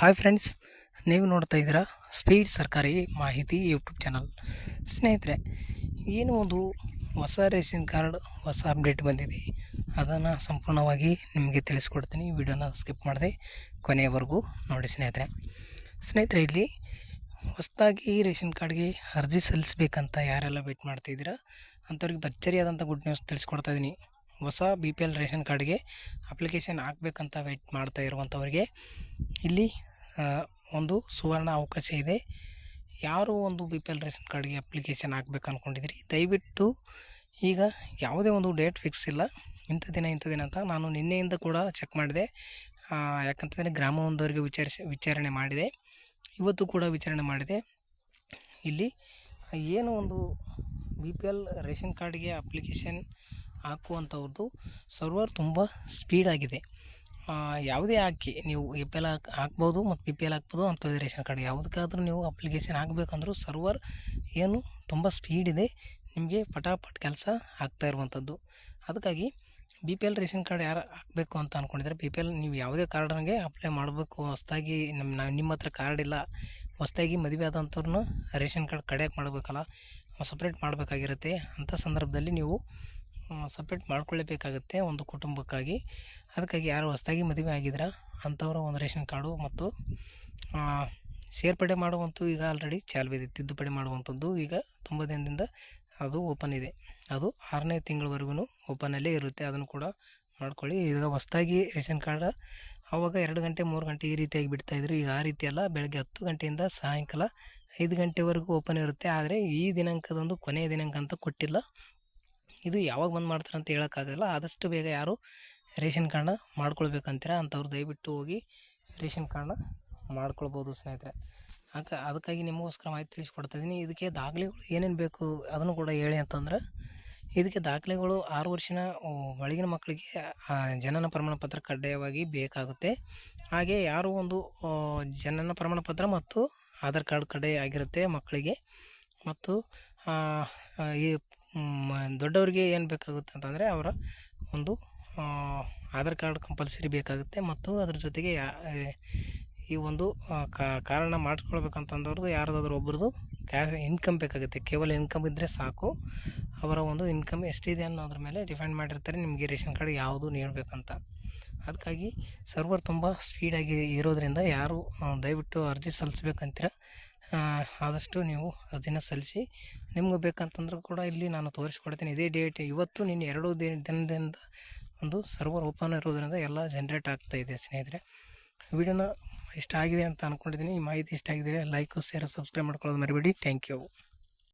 Hi friends ನೀವು ನೋಡ್ತಾ ಇದ್ದೀರಾ ಸ್ಪೀಡ್ ಸರ್ಕಾರಿ ಮಾಹಿತಿ ಯೂಟ್ಯೂಬ್ ಚಾನಲ್ ಸ್ನೇಹಿತರೆ, ಏನು ಒಂದು ಹೊಸ ರೇಷನ್ ಕಾರ್ಡ್, ಹೊಸ ಅಪ್ಡೇಟ್ ಬಂದಿದೆ, ಅದನ್ನು ಸಂಪೂರ್ಣವಾಗಿ ನಿಮಗೆ ತಿಳಿಸ್ಕೊಡ್ತೀನಿ. ವಿಡಿಯೋನ ಸ್ಕಿಪ್ ಮಾಡಿದೆ ಕೊನೆಯವರೆಗೂ ನೋಡಿ ಸ್ನೇಹಿತರೆ. ಸ್ನೇಹಿತರೆ, ಇಲ್ಲಿ ಹೊಸದಾಗಿ ಈ ರೇಷನ್ ಕಾರ್ಡ್ಗೆ ಅರ್ಜಿ ಸಲ್ಲಿಸ್ಬೇಕಂತ ಯಾರೆಲ್ಲ ವೆಯ್ಟ್ ಮಾಡ್ತಾಯಿದ್ದೀರಾ ಅಂಥವ್ರಿಗೆ ಭರ್ಜರಿಯಾದಂಥ ಗುಡ್ ನ್ಯೂಸ್ ತಿಳಿಸ್ಕೊಡ್ತಾ ಇದ್ದೀನಿ. ಹೊಸ ಬಿ ಪಿ ಎಲ್ ರೇಷನ್ ಕಾರ್ಡ್ಗೆ ಅಪ್ಲಿಕೇಶನ್ ಹಾಕ್ಬೇಕಂತ ವೆಯ್ಟ್ ಮಾಡ್ತಾ ಇರುವಂಥವ್ರಿಗೆ, ಇಲ್ಲಿ ಒಂದು ಸುವರ್ಣ ಅವಕಾಶ ಇದೆ. ಯಾರು ಒಂದು ಬಿ ಪಿ ಎಲ್ ರೇಷನ್ ಕಾರ್ಡ್ಗೆ ಅಪ್ಲಿಕೇಶನ್ ಹಾಕ್ಬೇಕು ಅಂದ್ಕೊಂಡಿದ್ದೀರಿ ದಯವಿಟ್ಟು ಈಗ ಯಾವುದೇ ಒಂದು ಡೇಟ್ ಫಿಕ್ಸ್ ಇಲ್ಲ. ಇಂಥ ದಿನ ಇಂಥ ದಿನ ಅಂತ ನಾನು ನಿನ್ನೆಯಿಂದ ಕೂಡ ಚೆಕ್ ಮಾಡಿದೆ. ಯಾಕಂತಂದರೆ ಗ್ರಾಮ ಒಂದವರಿಗೆ ವಿಚಾರಿಸಿ, ವಿಚಾರಣೆ ಮಾಡಿದೆ. ಇವತ್ತು ಕೂಡ ವಿಚಾರಣೆ ಮಾಡಿದೆ. ಇಲ್ಲಿ ಏನು ಒಂದು ಬಿ ಪಿ ಎಲ್ ರೇಷನ್ ಕಾರ್ಡ್ಗೆ ಅಪ್ಲಿಕೇಶನ್ ಹಾಕುವಂಥವ್ರದ್ದು ಸರ್ವರ್ ತುಂಬ ಸ್ಪೀಡಾಗಿದೆ ಯಾವುದೇ ಹಾಕಿ ನೀವು ಎ ಪಿ ಎಲ್ ಹಾಕ್, ಹಾಕ್ಬೋದು ಮತ್ತು ಪಿ ಪಿ ಎಲ್ ಹಾಕ್ಬೋದು ಅಂಥದ್ದು ರೇಷನ್ ಕಾರ್ಡ್ ಯಾವುದಕ್ಕಾದ್ರೂ ನೀವು ಅಪ್ಲಿಕೇಶನ್ ಹಾಕಬೇಕಂದ್ರೂ ಸರ್ವರ್ ಏನು ತುಂಬ ಸ್ಪೀಡ್ ಇದೆ, ನಿಮಗೆ ಪಟಾಪಟ್ ಕೆಲಸ ಆಗ್ತಾ ಇರುವಂಥದ್ದು ಅದಕ್ಕಾಗಿ B P L ration card ಯಾರು ಹಾಕಬೇಕು ಅಂತ ಅಂದ್ಕೊಂಡಿದ್ರೆ ಬಿ ಪಿ ಎಲ್ ನೀವು ಯಾವುದೇ ಕಾರ್ಡ್ಗೆ ಅಪ್ಲೈ ಮಾಡಬೇಕು, ಹೊಸ್ದಾಗಿ ನಮ್ಮ ನಾವು ನಿಮ್ಮ ಹತ್ರ ಕಾರ್ಡ್ ಇಲ್ಲ, ಹೊಸ್ದಾಗಿ ಮದುವೆ ಆದಂಥವ್ರನ್ನ ರೇಷನ್ ಕಾರ್ಡ್ ಕಡೆಯಾಗಿ ಮಾಡಬೇಕಲ್ಲ ಸಪ್ರೇಟ್ ಮಾಡಬೇಕಾಗಿರುತ್ತೆ. ಅಂಥ ಸಂದರ್ಭದಲ್ಲಿ ನೀವು ಸಪ್ರೇಟ್ ಮಾಡ್ಕೊಳ್ಳೇಬೇಕಾಗುತ್ತೆ ಒಂದು ಕುಟುಂಬಕ್ಕಾಗಿ. ಅದಕ್ಕಾಗಿ ಯಾರು ಹೊಸ್ದಾಗಿ ಮದುವೆ ಆಗಿದ್ರ ಅಂಥವ್ರ ಒಂದು ರೇಷನ್ ಕಾರ್ಡು ಮತ್ತು ಸೇರ್ಪಡೆ ಮಾಡುವಂಥದ್ದು ಈಗ ಆಲ್ರೆಡಿ ಚಾಲು ಇದೆ. ತಿದ್ದುಪಡಿ ಮಾಡುವಂಥದ್ದು ಈಗ ತುಂಬ ದಿನದಿಂದ ಅದು ಓಪನ್ ಇದೆ. ಅದು ಆರನೇ ತಿಂಗಳವರೆಗೂ ಓಪನಲ್ಲೇ ಇರುತ್ತೆ. ಅದನ್ನು ಕೂಡ ಮಾಡ್ಕೊಳ್ಳಿ. ಈಗ ಹೊಸ್ದಾಗಿ ರೇಷನ್ ಕಾರ್ಡ್ ಆವಾಗ ಎರಡು ಗಂಟೆ, ಮೂರು ಗಂಟೆ ಈ ರೀತಿಯಾಗಿ ಬಿಡ್ತಾಯಿದ್ರು ಈಗ ಆ ರೀತಿ ಅಲ್ಲ. ಬೆಳಗ್ಗೆ ಹತ್ತು ಗಂಟೆಯಿಂದ ಸಾಯಂಕಾಲ ಐದು ಗಂಟೆವರೆಗೂ ಓಪನ್ ಇರುತ್ತೆ. ಆದರೆ ಈ ದಿನಾಂಕದೊಂದು ಕೊನೆಯ ದಿನಾಂಕ ಅಂತ ಕೊಟ್ಟಿಲ್ಲ. ಇದು ಯಾವಾಗ ಬಂದ್ ಮಾಡ್ತಾರೆ ಅಂತ ಹೇಳೋಕ್ಕಾಗಲ್ಲ ಆದಷ್ಟು ಬೇಗ ಯಾರು ರೇಷನ್ ಕಾರ್ಡ್ನ ಮಾಡ್ಕೊಳ್ಬೇಕಂತೀರ ಅಂಥವ್ರು ದಯವಿಟ್ಟು ಹೋಗಿ ರೇಷನ್ ಕಾರ್ಡ್ನ ಮಾಡ್ಕೊಳ್ಬೋದು ಸ್ನೇಹಿತರೆ. ಆಗ ಅದಕ್ಕಾಗಿ ನಿಮಗೋಸ್ಕರ ಮಾಹಿತಿ ತಿಳಿಸ್ಕೊಡ್ತಾ ಇದ್ದೀನಿ. ಇದಕ್ಕೆ ದಾಖಲೆಗಳು ಏನೇನು ಬೇಕು ಅದನ್ನು ಕೂಡ ಹೇಳಿ ಅಂತಂದ್ರೆ, ಇದಕ್ಕೆ ದಾಖಲೆಗಳು ಆರು ವರ್ಷನ ಒಳಗಿನ ಮಕ್ಕಳಿಗೆ ಜನನ ಪ್ರಮಾಣ ಪತ್ರ ಕಡ್ಡಾಯವಾಗಿ ಬೇಕಾಗುತ್ತೆ. ಹಾಗೆ ಯಾರು ಒಂದು ಜನನ ಪ್ರಮಾಣ ಪತ್ರ ಮತ್ತು ಆಧಾರ್ ಕಾರ್ಡ್ ಕಡ್ಡಾಯ ಆಗಿರುತ್ತೆ ಮಕ್ಕಳಿಗೆ. ಮತ್ತು ಈ ಮ್, ದೊಡ್ಡವರಿಗೆ ಏನು ಬೇಕಾಗುತ್ತೆ ಅಂತಂದರೆ ಅವರ ಒಂದು ಆಧಾರ್ ಕಾರ್ಡ್ ಕಂಪಲ್ಸರಿ ಬೇಕಾಗುತ್ತೆ ಮತ್ತು ಅದ್ರ ಜೊತೆಗೆ ಈ ಒಂದು ಕಾರಣ ಮಾಡಿಸ್ಕೊಳ್ಬೇಕಂತಂದವ್ರದ್ದು ಯಾರದಾದ್ರೂ ಒಬ್ರದ್ದು ಕ್ಯಾಶ್ ಇನ್ಕಮ್ ಬೇಕಾಗುತ್ತೆ. ಕೇವಲ ಇನ್ಕಮ್ ಇದ್ದರೆ ಸಾಕು. ಅವರ ಒಂದು ಇನ್ಕಮ್ ಎಷ್ಟಿದೆ ಅನ್ನೋದ್ರ ಮೇಲೆ ಡಿಪೆಂಡ್ ಮಾಡಿರ್ತಾರೆ. ನಿಮಗೆ ರೇಷನ್ ಕಾರ್ಡ್ ಯಾವುದು ನೀಡಬೇಕಂತ. ಅದಕ್ಕಾಗಿ ಸರ್ವರ್ ತುಂಬ ಸ್ಪೀಡಾಗಿ ಇರೋದರಿಂದ ಯಾರು ದಯವಿಟ್ಟು ಅರ್ಜಿ ಸಲ್ಲಿಸ್ಬೇಕಂತೀರ? ಆದಷ್ಟು ನೀವು ಅರ್ಜಿನ ಸಲ್ಲಿಸಿ. ನಿಮ್ಗೆ ಬೇಕಂತಂದ್ರೂ ಕೂಡ ಇಲ್ಲಿ ನಾನು ತೋರಿಸ್ಕೊಡ್ತೀನಿ. ಇದೇ ಡೇಟ್ ಇವತ್ತು ನೀನು ಎರಡು ದಿನ, ದಿನದಿಂದ ಒಂದು ಸರ್ವರ್ ಓಪನ್ ಇರೋದರಿಂದ ಎಲ್ಲ ಜನ್ರೇಟ್ ಇದೆ ಸ್ನೇಹಿತರೆ. ವಿಡಿಯೋನ ಇಷ್ಟ ಆಗಿದೆ ಅಂತ ಅಂದ್ಕೊಂಡಿದ್ದೀನಿ ಈ ಮಾಹಿತಿ ಇಷ್ಟ ಆಗಿದೆ ಲೈಕು ಶೇರ್ ಸಬ್ಸ್ಕ್ರೈಬ್ ಮಾಡ್ಕೊಳ್ಳೋದು ಮರಿಬೇಡಿ. Thank you